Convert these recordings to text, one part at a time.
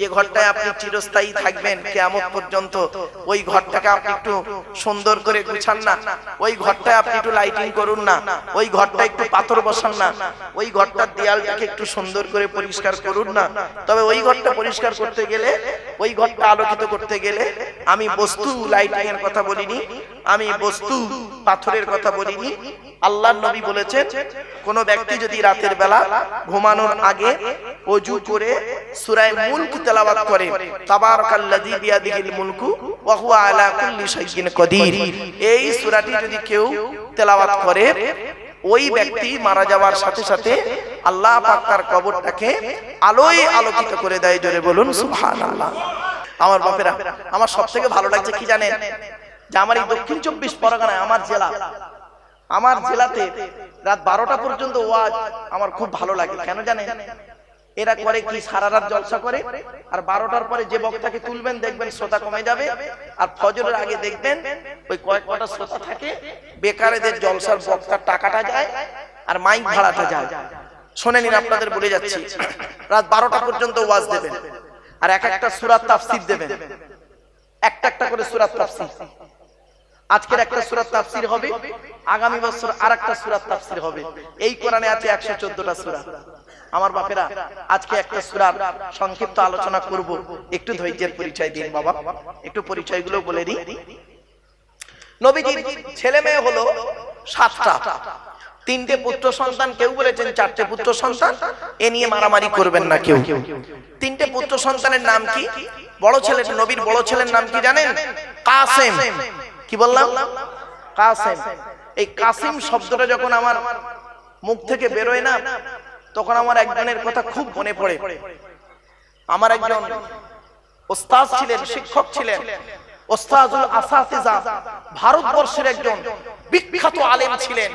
যে ঘরটায় আপনি চিরস্থায়ী থাকবেন কেমন পর্যন্ত ওই ঘরটাকে আপনি একটু সুন্দর করে গুছান না। ওই ঘরটায় আপনি একটু লাইটিং করুন না। ওই ঘরটা একটু পাথর বসান না। ওই ঘরটার দেয়ালটাকে একটু সুন্দর করে পরিষ্কার করুন না। তবে ওই ঘরটা পরিষ্কার করতে গেলে, ওই ঘরটা আলোকিত করতে গেলে আমি বস্তু লাইটিং এর কথা বলিনি, আমি বস্তু পাথরের কথা বলিনি আল্লাহ নবী বলেছেন, কোন ব্যক্তি যদি রাতের বেলা ঘুমানোর আগে অজু করে সূরায়ে মুলক তেলাওয়াত করে, তাবারাকাল্লাযী বিয়াদিহিল মুলকু ওয়া হুয়া আলা কুল্লি শাইইন এই সূরাটি যদি কেউ তেলাওয়াত করে, ওই ব্যক্তি মারা যাওয়ার সাথে সাথে আল্লাহ পাক তার কবরটাকে আলোয় আলোকিত করে দেয় জোরে বলুন, সুবহানাল্লাহ। আমার বাপেরা, আমার সবথেকে ভালো লাগছে কি জানেন? যে আমার এই দক্ষিণ চব্বিশ পরগনায়, আমার জেলা আমার জেলাতে রাত বারোটা পর্যন্ত ওয়াজ আমার খুব ভালো লাগে কেন জানেন? এরা করে কি সারা রাত জলসা করে? আর বারোটার পরে যে বক্তাকে তুলবেন দেখবেন শ্রোতা কমে যাবে। আর ফজরের আগে দেখবেন ওই কয়েক কটা শ্রোতা থাকে বেকারেদের জলসার বক্তার টাকাটা যায় আর মাইক ভাড়াটা যায়। শোনে নিন আপনাদের বলে যাচ্ছি রাত বারোটা পর্যন্ত ওয়াজ দেবেন। আর এক একটা সুরাত তাফসির দেবেন। একটা একটা করে সুরাত তাফসির। আজকের একটা সুরাত তাফসির হবে আগামী বছর আর একটা সুরাত তাফসির হবে। এই কোরআনে আছে একশো চোদ্দটা সুরা আমার বাপেরা আজকে একটা সুরার সংক্ষিপ্ত আলোচনা করব। একটু ধৈর্যের পরিচয় দিন বাবা। একটু পরিচয়গুলো বলে দিই। নবীজির ছেলে মেয়ে হলো সাতটা। তিনটে পুত্র সন্তান কেউ বলেছেন চারটে পুত্র সন্তান। এ নিয়ে মারামারি করবেন না কেউ। তিনটে পুত্র সন্তানের নাম কি? বড় ছেলে নবীর বড় ছেলের নাম কি জানেন? কাসেম কি বললাম? কাসেম। এই কাসিম শব্দটা যখন আমার মুখ থেকে বেরোয় না তখন আমার একজনের কথা খুব মনে পড়ে। আমার একজন ওস্তাদ ছিলেন শিক্ষক ছিলেন। ওস্তাজুল আসাতিজা ভারতবর্ষের একজন বিখ্যাত আলেম ছিলেন।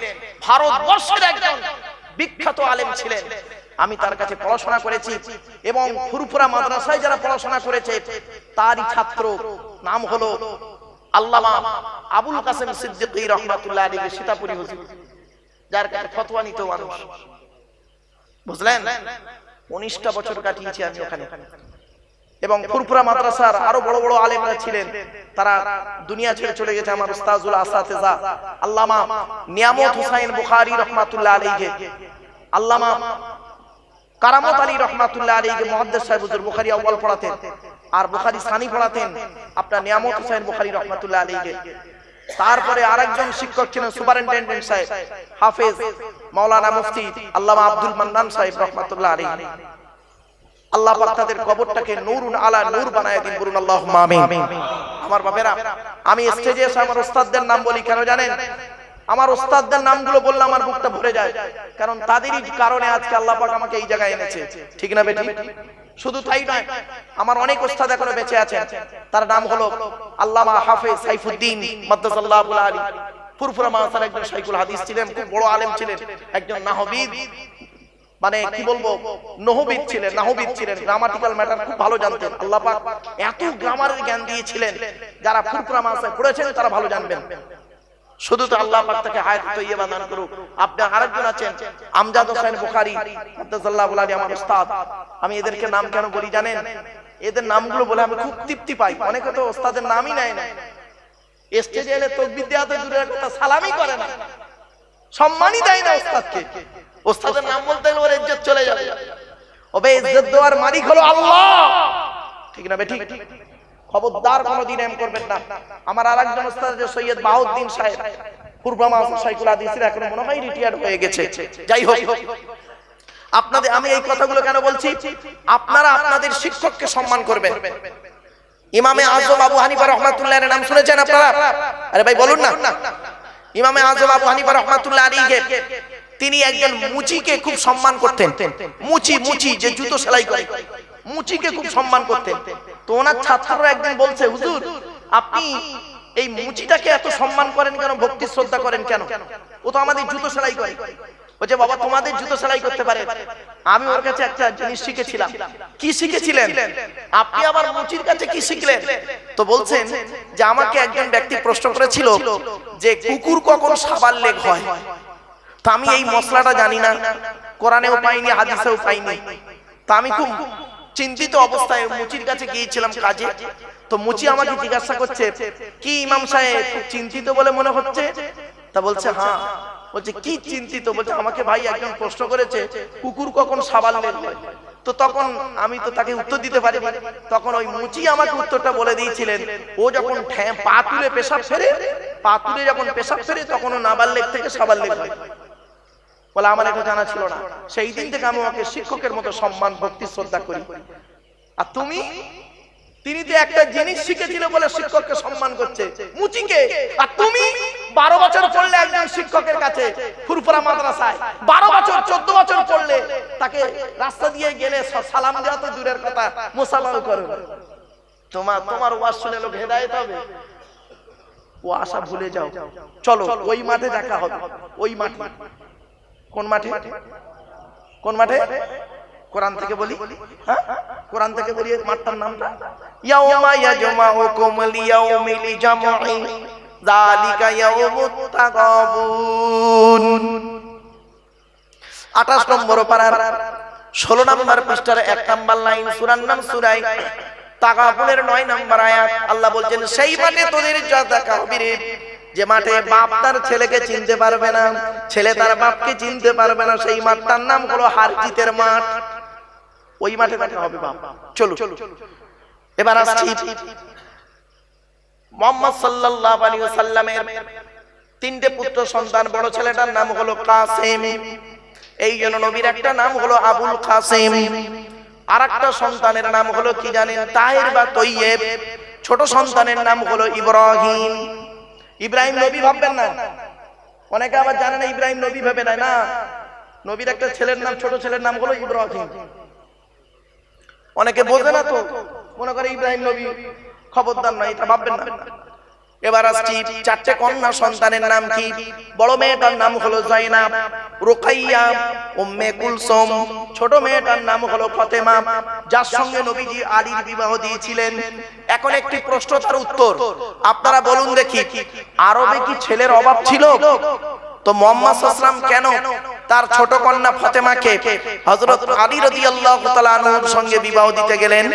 ভারতবর্ষের একজন বিখ্যাত আলেম ছিলেন। আমি তার কাছে পড়াশোনা করেছি এবং ফুরফুরা মাদ্রাসায় যারা পড়াশোনা করেছে তারই ছাত্র। নাম হলো আল্লামা আবুল কাসেম সিদ্দিকী রহমাতুল্লাহ সীতাপুরি হুজুর, যার কাছে ফতোয়া মানুষ। বুঝলেন? উনিশটা বছর কাটিয়েছি আমি ওখানে। এবং মাদ্রাসার আরও বড় বড় আলেমরা ছিলেন। তারা দুনিয়া ছেড়ে চলে গেছে আমার উস্তাজুল আসাতেজা। আল্লামা নিয়ামত হুসাইন বুখারী রহমাতুল্লাহ আলাইহি। আল্লামা কারামত আলী রহমাতুল্লাহ আলাইহি মুহাদ্দিস সাহেব বুখারী আউয়াল পড়াতেন। আর বুখারী সানি পড়াতেন। আপনার নিয়ামত হুসাইন বুখারী রহমাতুল্লাহ আলাইহি। তারপরে আরেকজন শিক্ষক ছিলেন সুপারিনটেন্ডেন্ট সাহেব, হাফেজ মাওলানা মুফতি আল্লামা আব্দুল মান্নান সাহেব রহমাতুল্লাহ আলাইহি। আল্লাহ পাক তাদের কবরটাকে নূরুন আলা নূর বানায় দিন, বলুন আল্লাহুম্মা আমিন। আমার বাবারা আমি স্টেজে এসে আমার ওস্তাদদের নাম বলি, কেন জানেন? আমার ওস্তাদদের নামগুলো বললে আমার বুকটা ভরে যায়। কারণ তাদেরই কারণে আজকে আল্লাহ পাক আমাকে এই জায়গায় এনেছে। ঠিক না বেটি? শুধু তাই নয়, আমার অনেক ওস্তাদ এখনও বেঁচে আছেন। তার নাম হলো আল্লামা হাফেজ সাইফুদ্দিন মাদ্দাসাল্লাহু আলী। ফুরফুরা মাসার একজন শাইখুল হাদিস ছিলেন, খুব বড় আলেম ছিলেন, একজন নাহবিদ। মানে কি বলব, নহবিদ ছিলেন, নাহবিদ ছিলেন, গ্রামাটিক্যাল ম্যাটার খুব ভালো জানতেন। আল্লাহ পাক এত গ্রামারের জ্ঞান দিয়েছিলেন, যারা ফুরফুরা মাসায় পড়েছেন তারা ভালো জানবেন। শুধু তো আল্লাহ পাক তাকে হায়াত তৈয়বা দান করুক। আপনি আরেকজন আছেন, আমজাদ হোসেন বুখারী মাদ্দাসাল্লাহু আলাইহি আমার উস্তাদ। আমি এদেরকে নাম কেন বলি জানেন? এদের নামগুলো বলে আমি খুব তৃপ্তি পাই। অনেকে তো ওস্তাদের নামই নেয় না। স্টেজে এলে তকবির দেওয়া তো দূরের কথা, সালামই করে না। সম্মানই দেয় না ওস্তাদকে ওস্তাদের নাম বলতে গেলে ওর ইজ্জত চলে যাবে। ওবে ইজ্জত দেওয়ার মালিক হলো আল্লাহ। ঠিক না বেঠিক খবরদার কোনোদিন এম করবেন না। আমার আরেকজন ওস্তাদ সৈয়দ বাহুদ্দিন সাহেব, পূর্বমা সাইকুল এখন মনে হয় রিটায়ার হয়ে গেছে। যাই হোক, আপনাদের আমি এই কথাগুলো কেন বলছি? আপনারা আপনাদের শিক্ষককে সম্মান করবেন। ইমামে আজম আবু হানিফা রহমাতুল্লাহ নাম শুনেছেন আপনারা? আরে ভাই, বলুন না। ইমামে আজম আবু হানিফা রহমাতুল্লাহ আলীকে তিনি একজন মুচিকে খুব সম্মান করতেন। মুচি মুচি, যে জুতো সেলাই করে। মুচিকে খুব সম্মান করতেন। তো ওনার ছাত্ররা একদিন বলছে হুজুর আপনি এই মুচিটাকে এত সম্মান করেন কেন? ভক্তি শ্রদ্ধা করেন কেন? ও তো আমাদের জুতো সেলাই করে। বলছে বাবা তোমাদের জুতো সেলাই করতে পারে। আমি ওর কাছে একটা জিনিস শিখেছিলাম। কি শিখেছিলেন? আপনি আবার মুচির কাছে কি শিখলেন? তো বলছেন যে আমাকে একজন ব্যক্তি প্রশ্ন করেছিল যে কুকুর কখন সাবার লেগ হয়? তা আমি এই মশলাটা জানি না। কোরআনেও পাইনি হাদিসেও পাইনি। তা আমি খুব চিন্তিত অবস্থায় মুচির কাছে গিয়েছিলাম কাজে। তো মুচি আমাকে জিজ্ঞাসা করছে, কি ইমাম সাহেব চিন্তিত বলে মনে হচ্ছে? তা বলছে হ্যাঁ। বলছে, কি চিন্তিত? বলছে, আমাকে ভাই একজন প্রশ্ন করেছে, কুকুর কখন সাবাল নেবে তো তখন আমি তো তাকে উত্তর দিতে পারি তখন ওই মুচি আমাকে উত্তরটা বলে দিয়েছিলেন, ও যখন পা তুলে পেশাব ফেরে, পা তুলে যখন পেশাব ফেরে তখন ও নাবাল লেগ থেকে সাবাল লেগ হয়। বলে, আমার এটা জানা ছিল না। সেই দিন থেকে আমি ওকে শিক্ষকের মতো সম্মান, ভক্তি, শ্রদ্ধা করি। আর তুমি? তিনি তো একটা জিনিস শিখেছিল বলে শিক্ষককে সম্মান করছে। মুচিকে। আর তুমি? বারো বছর পড়লে একজন শিক্ষকের কাছে, ফুরফুরা মাদ্রাসায়। বারো বছর, চোদ্দ বছর পড়লে তাকে রাস্তা দিয়ে গেলে সালাম দেওয়া তো দূরের কথা, মোসাফাও করো। তোমার তোমার ওয়াজ শুনে লোক হেদায়েত হবে। ও আশা ভুলে যাও। চলো, ওই মাঠে দেখা হবে। ওই মাঠে। কোন মাঠে? কোন মাঠে? কোরআন থেকে বলি হ্যাঁ? কোরআন থেকে বলি মাঠটার নামটা? ইয়াউমা যালিকা ইয়াউমুত তাগাবুন 28 নম্বর পারার 16 নম্বর পৃষ্ঠার 1 নম্বর লাইন, সূরার নাম সূরাই তাগাবুনের 9 নম্বর আয়াত। আল্লাহ বলছেন, সেই মাঠে তোদের যা দেখা যে মাঠে বাপ তার ছেলেকে চিনতে পারবে না ছেলে তার বাপকে চিনতে পারবে না সেই মাঠটার নাম হলো হারজিতের মাঠ। ওই মাঠে দেখা হবে বাপ। চলো এবার আসছি মোহাম্মদ সাল্লাল্লাহু আলাইহি ওয়াসাল্লামের তিনটে পুত্র সন্তান বড় ছেলেটার নাম হলো কাসেম। এই জন্য নবীর একটা নাম হলো আবুল কাসেম। আর একটা সন্তানের নাম হলো কি জানেন তাহের বা তৈয়েব। ছোট সন্তানের নাম হলো ইব্রাহিম। ইব্রাহিম নবী ভাববেন না। অনেকে আবার জানে না ইব্রাহিম নবী ভাবে নেয় না। নবীর একটা ছেলের নাম, ছোট ছেলের নাম হলো ইব্রাহিম। অনেকে বোঝে না তো, মনে করে ইব্রাহিম নবী খবরদার নয়, এটা ভাববেন না। এবার আসছি চারটে কন্যা সন্তানের নাম কি? বড় মেয়েটার নাম হলো জাইনাব রুকাইয়া, উম্মে কুলসুম। ছোট মেয়েটার নাম হলো ফাতেমা, যার সঙ্গে নবীজি আলীর বিবাহ দিয়েছিলেন। এখন একটি প্রশ্ন তার উত্তর। আপনারা বলুন দেখি, আরবে কি ছেলের অভাব ছিল? তো মোহাম্মদ সাল্লাম কেন তার ছোট কন্যা ফাতেমাকে হযরত আলী রাদিয়াল্লাহু তাআলা আনহুর সঙ্গে বিবাহ দিতে গেলেন?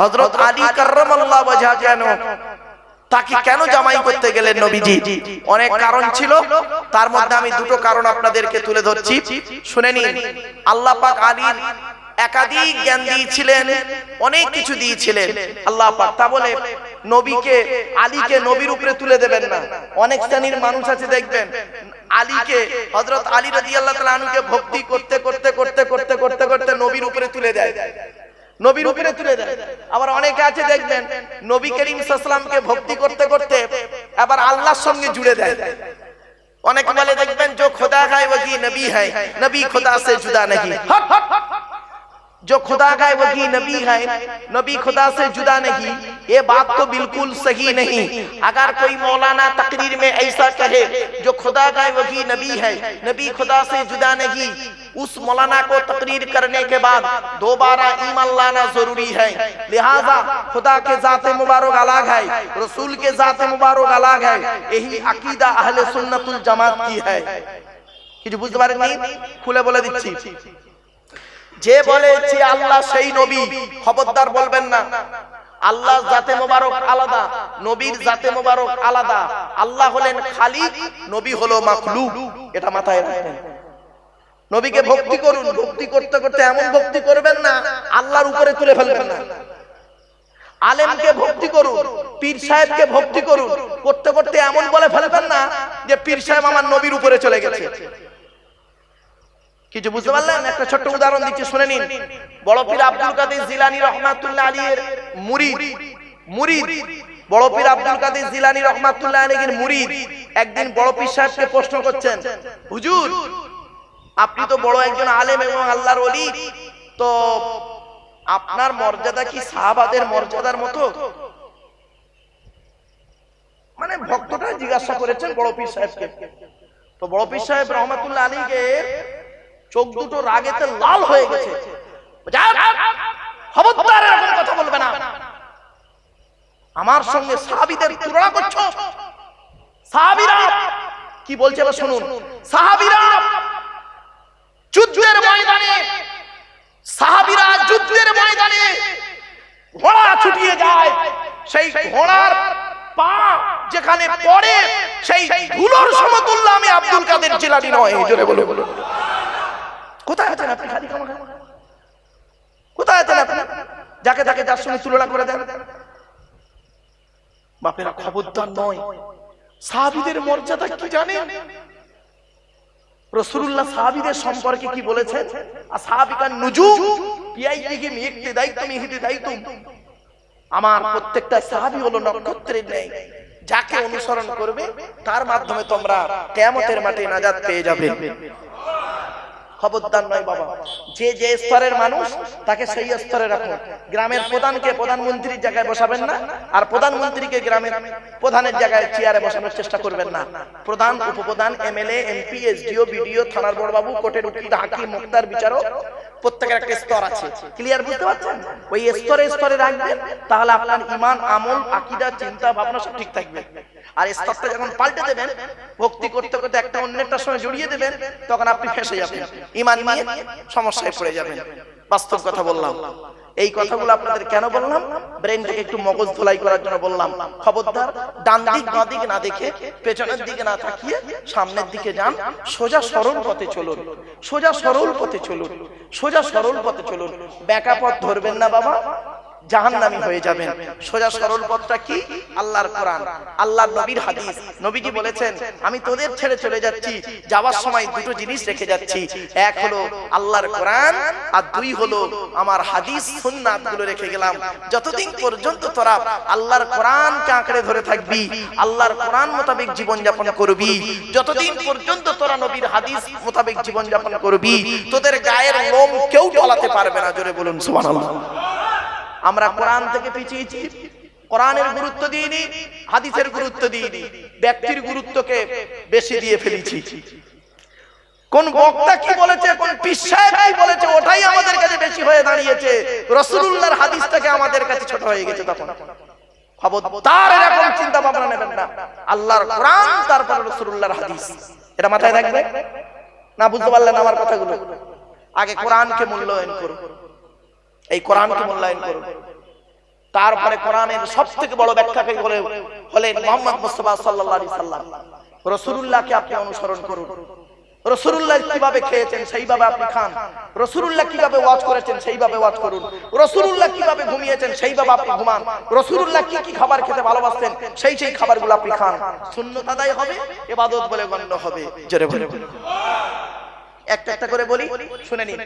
হযরত আলী কাররামাল্লাহু ওয়াজহা কেন তাকে কেন জামাই করতে গেলেন নবীজি অনেক কারণ ছিল তার মধ্যে আমি দুটো কারণ আপনাদেরকে তুলে ধরছি শুনে নিন আল্লাহ পাক আলীর একাধিক জ্ঞান দিয়েছিলেন অনেক কিছু দিয়েছিলেন আল্লাহ পাক তা বলে নবীকে আলীকে নবীর উপরে তুলে দেবেন না অনেক শ্রেণির মানুষ আছে দেখবেন আলীকে হযরত আলী রাদিয়াল্লাহু তাআলা আনহুকে ভক্তি করতে করতে করতে করতে করতে করতে নবীর উপরে তুলে দেয় নবীর উপরে তুলে দেয়। আবার অনেকে আছে দেখবেন, নবী করিম সাল্লামকে ভক্তি করতে করতে আবার আল্লাহর সঙ্গে জুড়ে দেয়। অনেক বলে, দেখবেন, যে খোদা খায় ওই নবী হয়, নবী খোদা সে জুদা নাকি হট হট হট जो खुदा का है वही नबी है नबी खुदा से जुदा नहीं ये बात तो बिल्कुल सही नहीं अगर कोई मौलाना तकरीर में ऐसा कहे जो खुदा का है वही नबी है नबी खुदा से जुदा नहीं उस मौलाना को तकरीर करने के बाद दोबारा ईमान लाना जरूरी है लिहाजा खुदा के जाते मुबारक अलग है रसूल के जाते मुबारक अलग है यही अकीदा अहले सुन्नतुल जमात की है কিছু বুঝতে পারেননি খুলে বলে দিচ্ছি যে বলে যে আল্লাহ সেই নবী, খবরদার বলবেন না। আল্লাহ জাতে মোবারক আলাদা, নবীর জাতে মোবারক আলাদা। আল্লাহ হলেন খালিক, নবী হলো মাখলুক। এটা মাথায় রাখবেন। নবীকে ভক্তি করুন। ভক্তি করতে করতে এমন ভক্তি করবেন না, আল্লাহর উপরে তুলে ফেলবেন না। আলেমকে ভক্তি করুন, পীর সাহেবকে ভক্তি করুন। করতে করতে এমন বলে ফেলবেন না যে, পীর সাহেব আমার নবীর উপরে চলে গেছে। কিছু বুঝতে পারলেন? একটা ছোট্ট উদাহরণ দিচ্ছি, শুনে নিন। বড় পীর আব্দুল কাদের জিলানী রহমাতুল্লাহ আলীর মুরিদ। মুরিদ। বড় পীর আব্দুল কাদের জিলানী রহমাতুল্লাহ আলীর মুরিদ। একদিন বড় পীর সাহেবকে প্রশ্ন করছেন, হুজুর, আপনি তো বড় একজন আলেম এবং আল্লাহর ওলি। তো আপনার মর্যাদা কি সাহাবাদের মর্যাদার মতো? মানে ভক্তটা জিজ্ঞাসা করেছেন বড় পীর সাহেবকে। তো বড় পীর সাহেব রহমাতুল্লাহ আলীকে চোখ দুটো রাগেতে লাল হয়ে গেছে। খবরদার এরকম কথা বলবে না। আমার সঙ্গে সাহাবীদের তুলনা করছ? সাহাবীরা কি বলছে এবার শুনুন। সাহাবীরা যুদ্ধের ময়দানে সাহাবিরা যুদ্ধের ময়দানে ঘোড়া ছুটিয়ে যায়। সেই ঘোড়ার পা যেখানে পড়ে সেই ধুলোর সমতুল্য আমি আব্দুল কাদের জিলানি নয়। জোরে বলে বলে কোথায় আছেন আপনি খালি? কোথায় আছেন আপনি? যাকে যাকে যার সঙ্গে তুলনা করে দেন। বাপেরা খবরদার নয়। সাহাবিদের মর্যাদা কি জানেন? রসুল্লাহ সাহাবিদের সম্পর্কে কি আর সাহাবিকার নুজু দায়িত্ব দায়িত্ব। আমার প্রত্যেকটা সাহাবি হলো নক্ষত্রের ন্যায়। যাকে অনুসরণ করবে, তার মাধ্যমে তোমরা কেয়ামতের মাঠে নাজাত পেয়ে যাবে। খবরদার নয় বাবা। যে যে স্তরের মানুষ, তাকে সেই স্তরে রাখুন গ্রামের প্রধানকে প্রধানমন্ত্রীর জায়গায় বসাবেন না, আর প্রধানমন্ত্রীকে গ্রামের প্রধানের জায়গায় চেয়ারে বসানোর চেষ্টা করবেন না। প্রধান, উপপ্রধান, এমএলএ, এমপি, এসডিও, বিডিও, থানার বড়বাবু, কোর্টের উকিল, হাকিম, মুক্তার বিচারক, প্রত্যেকের একটা স্তর আছে। ক্লিয়ার বুঝতে পারছেন? ওই স্তরে স্তরে রাখবেন, তাহলে আপনার ইমান, আমল, আকিদা, চিন্তা, ভাবনা সব ঠিক থাকবে। আর স্তরটা যখন পাল্টে দেবেন, ভক্তি করতে করতে একটা অন্যটার সঙ্গে জড়িয়ে দেবেন, তখন আপনি ফেসে যাবেন। ইমান নিয়ে সমস্যায় পড়ে যাবেন। বাস্তব কথা বললাম। এই কথাগুলো আপনাদের কেন বললাম? ব্রেনটাকে একটু মগজ ধোলাই করার জন্য বললাম। খবরদার ডান দিক বাঁ দিকে না দেখে পেছনের দিকে না তাকিয়ে সামনের দিকে যান সোজা সরল পথে চলুন। সোজা সরল পথে চলুন। সোজা সরল পথে চলুন। ব্যাকা পথ ধরবেন না বাবা। জাহান্নামী হয়ে যাবেন। সোজা সরল পথটা কি? আল্লাহর কোরআন। আল্লাহর নবীর হাদিস। নবীজি বলেছেন আমি তোদের ছেড়ে চলে যাচ্ছি। যাওয়ার সময় দুটো জিনিস রেখে যাচ্ছি। এক হলো আল্লাহর কোরআন আর দুই হলো আমার হাদিস সুন্নাতগুলো রেখে গেলাম। যতদিন পর্যন্ত তোরা আল্লাহর কোরআনকে আঁকড়ে ধরে থাকবি আল্লাহর কোরআন মোতাবেক জীবন যাপন করবি। যতদিন পর্যন্ত তোরা নবীর হাদিস মোতাবেক জীবন যাপন করবি তোদের গায়ের লোম কেউ টলাতে পারবে না। জোরে বলুন সুবহানাল্লাহ আমরা কোরআন থেকে পিছিয়েছি, কোরআনের গুরুত্ব দিইনি, হাদিসের গুরুত্ব দিইনি, ব্যক্তির গুরুত্বকে বেশি দিয়ে ফেলেছি। কোন বক্তা কি বলেছে, কোন পিসায় কি বলেছে, ওটাই আমাদের কাছে বেশি হয়ে দাঁড়িয়েছে। রসুলুল্লাহর হাদিসটাকে আমাদের কাছে ছোট হয়ে গেছে তখন। খবরদার এরকম চিন্তা ভাবনা নেবেন না। আল্লাহর কোরআন, তারপর রসুলুল্লাহর হাদিস। এটা মাথায় রাখবে না, বুঝতে পারলেন আমার কথাগুলো? আগে কোরআনকে মূল্যায়ন করুন। এই কোরআনকে মূল্যায়ন করুন। তারপরে কোরআনের সব থেকে বড় ব্যাখ্যাকারী হলে হলেন মোহাম্মদ মুস্তফা সাল্লাল্লাহু আলাইহি সাল্লাম, রাসূলুল্লাহকে আপনি অনুসরণ করুন। রসুল্লাহ কীভাবে খেয়েছেন, সেইভাবে আপনি খান। রসুল্লাহ কীভাবে ওয়াজ করেছেন, সেইভাবে ওয়াজ করুন। রসুল্লাহ কীভাবে ঘুমিয়েছেন, সেইভাবে আপনি ঘুমান। রসুল্লাহ কি কি খাবার খেতে ভালোবাসতেন, সেই সেই খাবারগুলো আপনি খান। শূন্যত আদায় হবে এবাদত বলে গণ্য হবে। জোরে বলে একটা একটা করে বলি, শুনে নিন।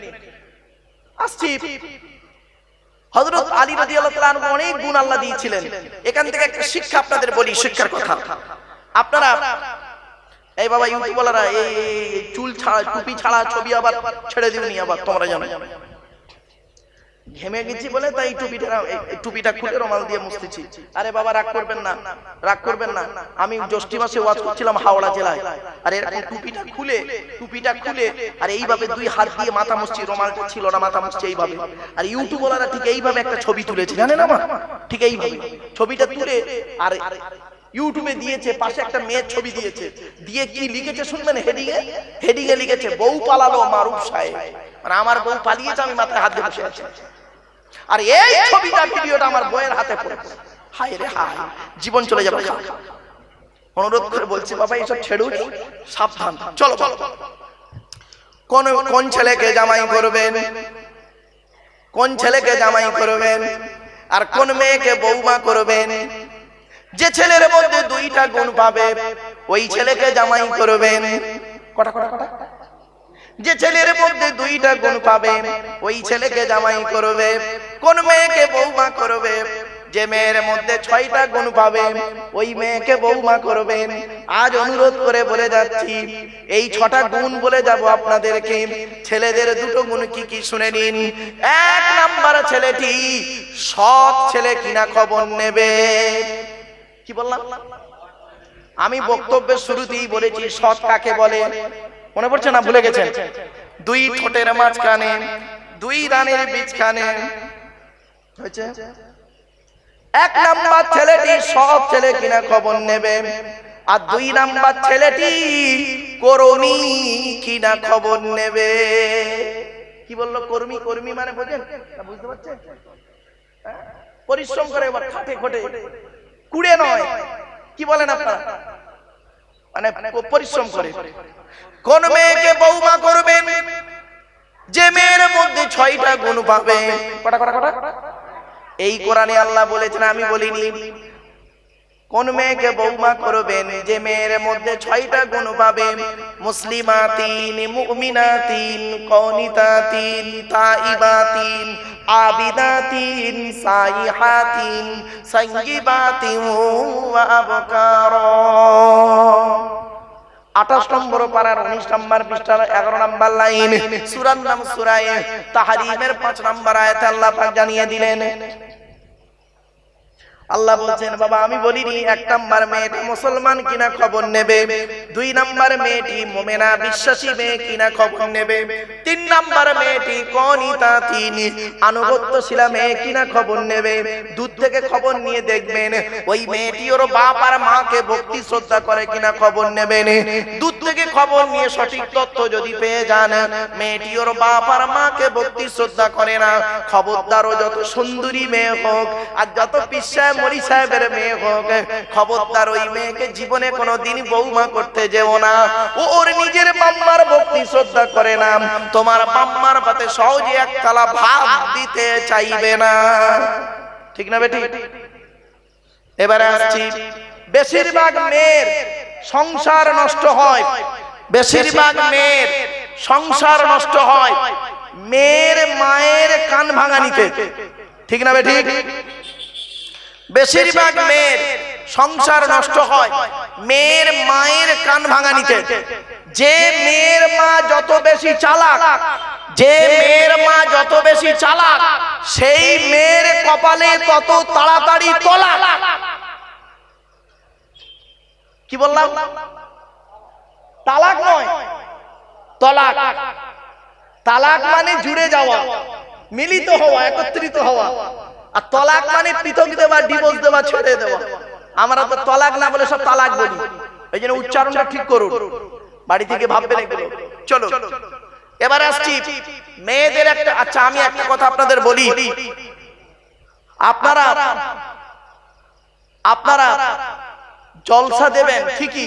আসছি। হযরত আলী রাজি আল্লাহ অনেক গুণ আল্লাহ দিয়েছিলেন। এখান থেকে একটা শিক্ষা আপনাদের বলি, শিক্ষার কথা। আপনারা, এই বাবা ইউটিউবাররা এই এই চুল ছাড়া, টুপি ছাড়া ছবি আবার ছেড়ে দিবেনি আবার, তোমরা জানো। ঘেমে গেছি বলে তাই টুপিটা টুপিটা খুলে রমাল দিয়ে মুছতেছি। আরে বাবা, রাগ করবেন না, রাগ করবেন না। আমি জ্যৈষ্ঠী মাসে ওয়াজ করছিলাম হাওড়া জেলায়। আর এরকম টুপিটা খুলে টুপিটা খুলে, আর এইভাবে দুই হাত দিয়ে মাথা মুছছি রমালটা ছিল না, মাথা মুছছি এইভাবে। আর ইউটিউবাররা ঠিক এইভাবে একটা ছবি তুলেছে, জানেন আমার? ঠিক এইভাবে। ছবিটা তুলে, আর ইউটিউবে দিয়েছে, পাশে একটা মেয়ের ছবি দিয়েছে। দিয়ে কি লিখেছে শুনবেন হেডিং এ হেডিং এ লিখেছে, বউ পালালো মারুফ সাহেব। মানে আমার বউ পালিয়েছে, আমি মাথায় হাত দিয়ে বসে আছি। আর এই ছবিটা ভিডিওটা আমার বইয়ের হাতে পড়েছে। হায় রে হায়, জীবন চলে যাবে। অনুরোধ করে বলছি, বাবা, এইসব ছেড়ুন সাবধান। চলো চলো। কোন কোন ছেলেকে জামাই করবেন? কোন ছেলেকে জামাই করবেন? আর কোন মেয়েকে বৌমা করবেন? যে ছেলের মধ্যে দুইটা গুণ পাবে, ওই ছেলেকে জামাই করবেন। কটা কটা কটা? যে ছেলের মধ্যে দুইটা গুণ পাবে, ওই ছেলেকে জামাই করবে, কোন মেয়েকে বৌমা করবে। যে মেয়ের মধ্যে ছয়টা গুণ পাবে, ওই মেয়েকে বৌমা করবেন আজ অনুরোধ করে বলে যাচ্ছি, এই ছটা গুণ বলে যাব আপনাদেরকে। ছেলেদের দুটো গুণ কি কি শুনে নিন। এক নাম্বার ছেলেটি সৎ ছেলে কিনা খবর নেবে। কি বললাম? আমি বক্তব্যের শুরুতেই বলেছি, সৎ কাকে বলে? মনে পড়ছে না? ভুলে গেছেন? দুই ঠোঁটের মাঝখানে, দুই রানের বীজখানে। হয়েছে? এক নাম্বার ছেলেটি সব ছেলে কিনা খবর নেবে। আর দুই নাম্বার ছেলেটি করমি কিনা খবর নেবে। কি বলল? কর্মী কর্মী মানে বোঝেন? বুঝতে পারছেন? হ্যাঁ? পরিশ্রম করে এবার খাটে খোটে কুড়ে নয়। কি বলেন আপনারা? মানে পরিশ্রম করে। কোন মেয়েকে বৌমা করবেন যে মেয়ের মধ্যে ছয়টা গুণ পাবে। কটা কটা কটা এই কোরআনে আল্লাহ বলেছেন আমি বলিনি কোন মেয়েকে বৌমা করবেন যে মেয়ের মধ্যে ছয়টা গুণ পাবে মুসলিমাতিন, মুমিনাতিন, কনিতাতিন, তাইবাতিন, আবিদাতিন, সাইহাতিন সঙ্গীবাতিন ওয়া আবকারা। আঠাশ নম্বর পাড়ার উনিশ নম্বর পৃষ্ঠার এগারো নম্বর লাইন সুরার নাম সুরায় তাহারিমের পাঁচ নম্বর আয়াতে আল্লাহ জানিয়ে দিলেন আল্লাহ বলছেন, বাবা, আমি বলিনি, এক নাম্বার মেয়েটি মুসলমান কিনা খবর নেবে? দুই নাম্বার মেয়েটি মোমেনা বিশ্বাসী মেয়ে কিনা খবর নেবে? তিন নাম্বার মেয়েটি কনিতা তিন আনুগত্যশীলা মেয়ে কিনা খবর নেবে? দূর থেকে খবর নিয়ে দেখবেন, ওই মেয়েটি ওর বাপ আর মাকে ভক্তি, শ্রদ্ধা করে কিনা খবর নেবেন। দূর থেকে খবর নিয়ে সঠিক তথ্য যদি পেয়ে যান, মেয়েটি ওর বাপ আর মাকে ভক্তি, শ্রদ্ধা করে না। খবরদারও যত সুন্দরী মেয়ে হোক, আর যত পিসায় মরি সাহেবের মেয়ে হোক খবরদার ওই মেয়েকে জীবনে কোনো দিন বৌমা করতে যেও না। ওর নিজের বাম্মার ভক্তি শ্রদ্ধা করে না। তোমার বাম্মার পাতে সহজে এক তালা ভাব দিতে চাইবে না। ঠিক না বেটি? এবারে আসছি। বেশিরভাগ মেয়ের সংসার নষ্ট হয়। বেশিরভাগ মেয়ের সংসার নষ্ট হয়। মেয়ের মায়ের কান ভাঙানিতে। ঠিক না বেটি? বেশিরভাগ মেয়ের সংসার নষ্ট হয়। মেয়ের মায়ের কান ভাঙানিতে। যে মেয়ের মা যত বেশি চালাক যে মেয়ের মা যত বেশি চালাক সেই মেয়ের কপালে তত তাড়াতাড়ি তলা কি বললাম? তালাক নয় তলাক। তালাক মানে জুড়ে যাওয়া মিলিত হওয়া একত্রিত হওয়া। আর তলাক মানে পৃথক দেওয়া ডিভোর্স দেওয়া, ছেড়ে দেওয়া। আমরা তো তলাক না বলে সব তালাক বলি। এই জন্য উচ্চারণটা ঠিক করুন। বাড়ি থেকে ভাববেন এগুলো চলো এবার আসছি মেয়েদের একটা আচ্ছা আমি একটা কথা আপনাদের বলি। আপনারা আপনারা জলসা দেবেন, ঠিকই।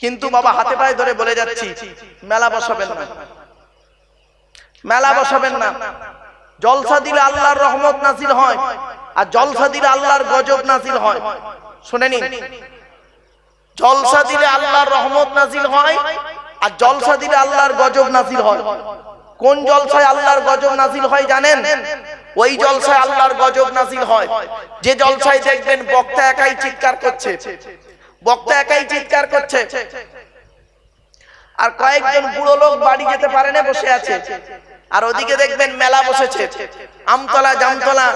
কিন্তু বাবা, হাতে পায়ে ধরে বলে যাচ্ছি, মেলা বসাবেন না। মেলা বসাবেন না। জলসা দিলে আল্লাহর রহমত নাসিল হয় আর জলসা দিলে আল্লাহর গজব নাসিল হয়। শুনে নিন। জলসা দিলে আল্লাহর রহমত নাসিল হয় আর জলসা দিলে আল্লাহর গজব নাসিল হয়। কোন জলসায় আল্লাহর গজব নাসিল হয় জানেন? ওই জলসায় আল্লাহর গজব নাসিল হয়। যে জলসায় দেখবেন বক্তা একাই চিৎকার করছে। বক্তা একাই চিৎকার করছে। আর কয়েকজন বুড়ো লোক বাড়ি যেতে পারে না, বসে আছে। আর ওদিকে দেখবেন মেলা বসেছে। আমতলা জামতলা।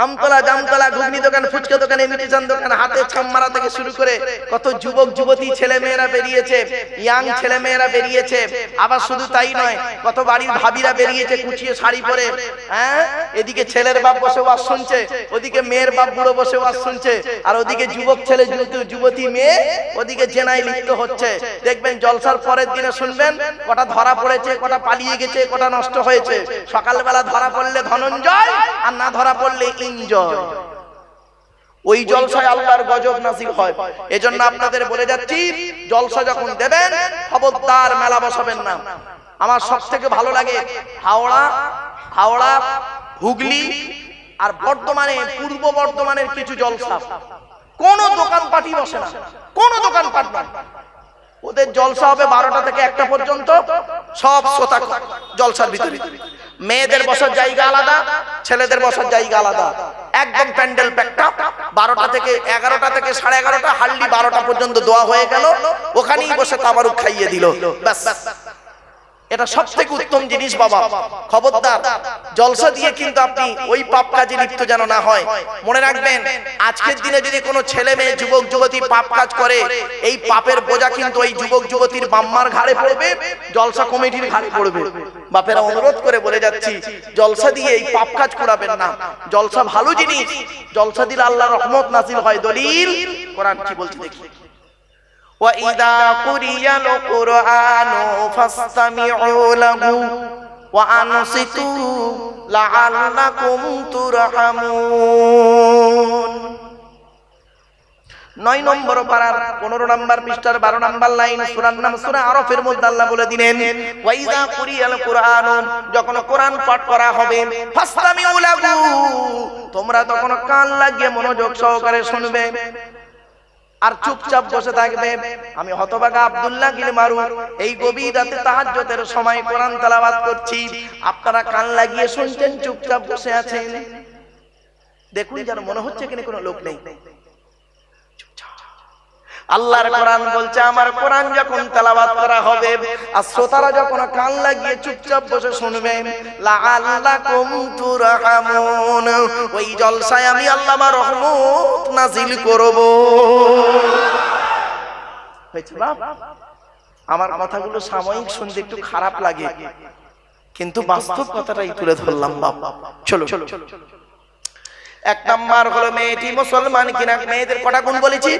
আমতলা জামতলা ঘুগনি দোকান, ফুচকা দোকান ইমিটেশন দোকান, হাতে ছাম্মারা থেকে শুরু করে কত যুবক, যুবতী ছেলে মেয়েরা বেরিয়েছে, ইয়াং ছেলে মেয়েরা বেরিয়েছে। আবার শুধু তাই নয়, কত বাড়ির ভাবিরা বেরিয়েছে, কুচিয়ে শাড়ি পরে হ্যাঁ? এদিকে ছেলের বাপ বসে ওয়াজ শুনছে, ওদিকে মেয়ের বাপ বুড়ো বসে ওয়াজ শুনছে, আর ওদিকে যুবক ছেলে, যুবতী- যুবতী মেয়ে, ওদিকে জেনায় লিপ্ত হচ্ছে। দেখবেন জলসার পরের দিনে শুনবেন, কটা ধরা পড়েছে, কটা পালিয়ে গেছে, কটা নষ্ট হয়েছে। সকালবেলা ধরা পড়লে ধনঞ্জয় আর না ধরা পড়লে ইনজয়। ওই জলসায় আল্লাহর গজব নাসিল হয়। এজন্য আপনাদের বলে যাচ্ছি, জলসা যখন দেবেন, খবরদার মেলা বসাবেন না। আমার সব থেকে ভালো লাগে হাওড়া হাওড়া, হুগলি আর বর্ধমানে, পূর্ব বর্ধমানের কিছু জলসা। কোন দোকান পাটি বসে না। কোন দোকান পাট না ওদের জলসা হবে বারোটা থেকে একটা পর্যন্ত। সব শ্রোতা জলসার ভিতরে। মেয়েদের বসার জায়গা আলাদা, ছেলেদের বসার জায়গা আলাদা। একদম প্যান্ডেল প্যাকটা বারোটা থেকে এগারোটা থেকে সাড়ে এগারোটা হার্লি বারোটা পর্যন্ত দোয়া হয়ে গেল। ওখানেই বসে তাবারুক খাইয়ে দিল। এটা সব থেকে উত্তম জিনিস বাবা। খবরদার জলসা দিয়ে কিন্তু আপনি ওই পাপ কাজে লিপ্ত যেন না হয়। মনে রাখবেন আজকের দিনে যদি কোনো ছেলে মেয়ে যুবক যুবতী পাপ কাজ করে এই পাপের বোঝা কিন্তু ওই যুবক যুবতীর বাম্মার ঘাড়ে পড়বে জলসা কমিটির ঘাড়ে পড়বে। বাপেরা অনুরোধ করে বলে যাচ্ছি জলসা দিয়ে এই পাপ কাজ করাবেন না। জলসা ভালো জিনিস জলসা দিলে আল্লাহ রহমত নাসিল হয় দলিল কোরআন কি বলছে দেখি وإذا قرئ القرآن فاستمعوا له وأنصتوا لعلكم ترحمون নয় নম্বর পাড়ার পনেরো নম্বর পৃষ্ঠার বারো নম্বর লাইন সুরার নাম সুরা আরফের মধ্যে আল্লাহ বলে দিলেন ওয়াইদা কুরিয়াল কোরআন যখন কোরআন পাঠ করা হবে ফাসতামিউ লাহু তোমরা তখন কান লাগিয়ে মনোযোগ সহকারে শুনবে আর চুপচাপ বসে থাকবে। আমি হতবাগা আব্দুল্লাহ গিলে মারু। এই গভীর রাতে তাহাজ্জতের সময় কোরআন তালাবাদ করছি। আপনারা কান লাগিয়ে শুনছেন, চুপচাপ বসে আছেন। দেখুন যেন মনে হচ্ছে এখানে কোনো লোক নেই। আল্লাহর কোরআন বলছে, আমার কোরআন যখন তেলাওয়াত করা হবে, আর শ্রোতারা যখন কান লাগিয়ে চুপচাপ বসে শুনবে, লাআল্লাকুম তুরহামুন, ওই জলসায় আমি আল্লাহ আমার রহমত নাজিল করব। হয়েছে বাপ, আমার কথাগুলো সাময়িক শুনতে একটু খারাপ লাগে, কিন্তু বাস্তব কথাটাই তুলে ধরলাম বাপ। চলো চলো। এক নাম্বার হলো, মেয়েটি মুসলমান কিনা? মেয়েদের কটা গুণ বলেছি?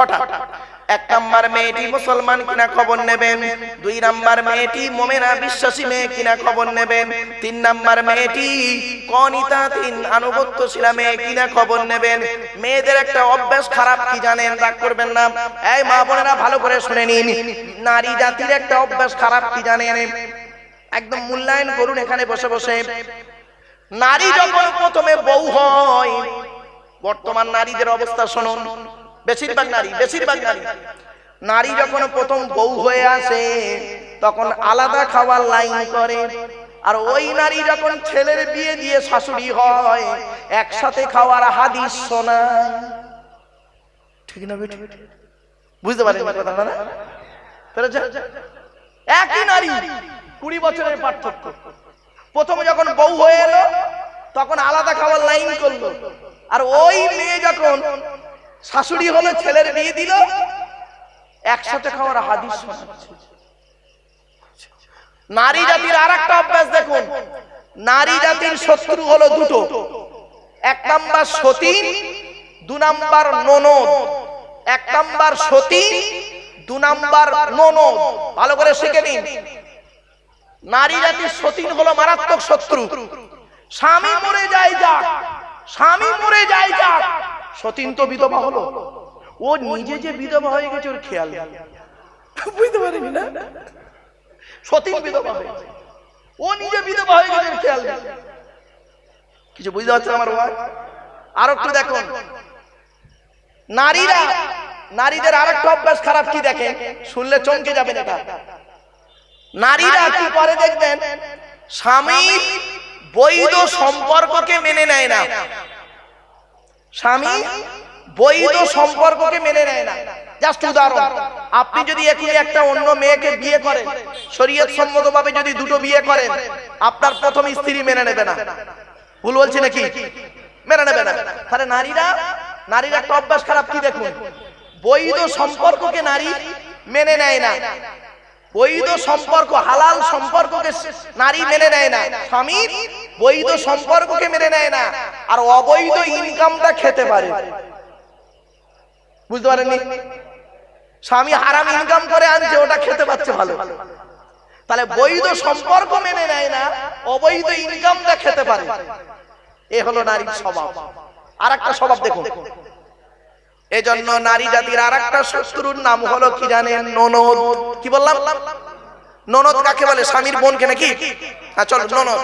ছটা এক নাম্বার মেয়েটি মুসলমান কিনা খবর নেবেন, দুই নাম্বার মেয়েটি মোমেনা বিশ্বাসী মেয়ে কিনা খবর নেবেন, তিন নাম্বার মেয়েটি কনিতা তিন আনুগত্যশীলা মেয়ে কিনা খবর নেবেন। মেয়েদের একটা অভ্যাস খারাপ কি জানেন? রাগ করবেন না। এই মা বোনেরা ভালো করে শুনে নিন। নারী জাতির একটা অভ্যাস খারাপ কি জানেন? একদম মূল্যায়ন করুন এখানে বসে বসে। নারী যখন প্রথমে বউ হয়, বর্তমান নারীদের অবস্থা শুনুন। বেশিরভাগ নারী বেশিরভাগ নারী। নারী। যখন প্রথম বউ হয়ে আসে তখন আলাদা খাবার লাইন করে। আর ওই নারী যখন ছেলের বিয়ে দিয়ে শাশুড়ি হয় একসাথে খাওয়ার হাদিস শোনায় ঠিক না বেটি? বুঝতে পারেন কথাটা না? একই নারী কুড়ি বছরের পার্থক্য। প্রথমে যখন বউ হয়ে এলো তখন আলাদা খাবার লাইন করল। আর ওই মেয়ে যখন শাশুড়ি হলো, ছেলের বিয়ে দিল, একসাথে খাওয়ার হাদিস নারী জাতির আর একটা অভ্যাস দেখুন, নারী জাতির শত্রু হলো দুটো। এক নাম্বার সতীন দু নাম্বার ননদ। এক নাম্বার সতীন দু নাম্বার ননদ। ভালো করে শিখে নিন। নারী জাতির সতীন হলো মারাত্মক শত্রু। স্বামী মরে যায় যাক, স্বামী মরে যায় যাক সতীন তো বিধবা হলো। ও নিজে যে বিধবা হয়ে গেছে ওর খেয়াল। বুঝতে পারিনি না? সতীন বিধবা হয়েছে ও নিজে বিধবা হয়ে গেছে খেয়াল কিছু বুঝতে পারছেন আমার ভাই? আর একটু দেখুন। নারীরা নারীদের আর একটা অভ্যাস খারাপ কি দেখেন শুনলে চমকে যাবেন এটা। নারীরা কি করে দেখবেন? স্বামীর বৈধ সম্পর্ককে মেনে নেয় না। স্বামী বৈধ সম্পর্ককে মেনে নেয় না। জাস্ট উদাহরণ আপনি যদি এখনই একটা অন্য মেয়েকে বিয়ে করেন শরীয়ত সম্মত ভাবে যদি দুটো বিয়ে করেন আপনার প্রথম স্ত্রী মেনে নেবে না। ভুল বলছি নাকি? মেনে নেবে না। তাহলে নারীরা নারীর একটা অভ্যাস খারাপ কি দেখুন? বৈধ সম্পর্ককে নারী মেনে নেয় না। বৈধ সম্পর্ক হালাল সম্পর্ককে নারী মেনে নেয় না। স্বামী বৈধ সম্পর্ককে মেনে নেয় না। আর অবৈধ ইনকামটা খেতে পারে। বুঝতে পারেননি? স্বামী হারাম ইনকাম করে আনছে ওটা খেতে পাচ্ছে ভালো। তাহলে বৈধ সম্পর্ক মেনে নেয় না অবৈধ ইনকামটা খেতে পারে। এ হলো নারীর স্বভাব। আর একটা স্বভাব দেখুন। এজন্য নারী জাতির আর একটা শত্রুর নাম হলো কি জানেন? ননদ। কি বললাম? ননদ কাকে বলে? স্বামীর বোনকে নাকি? হ্যাঁ চলো, ননদ।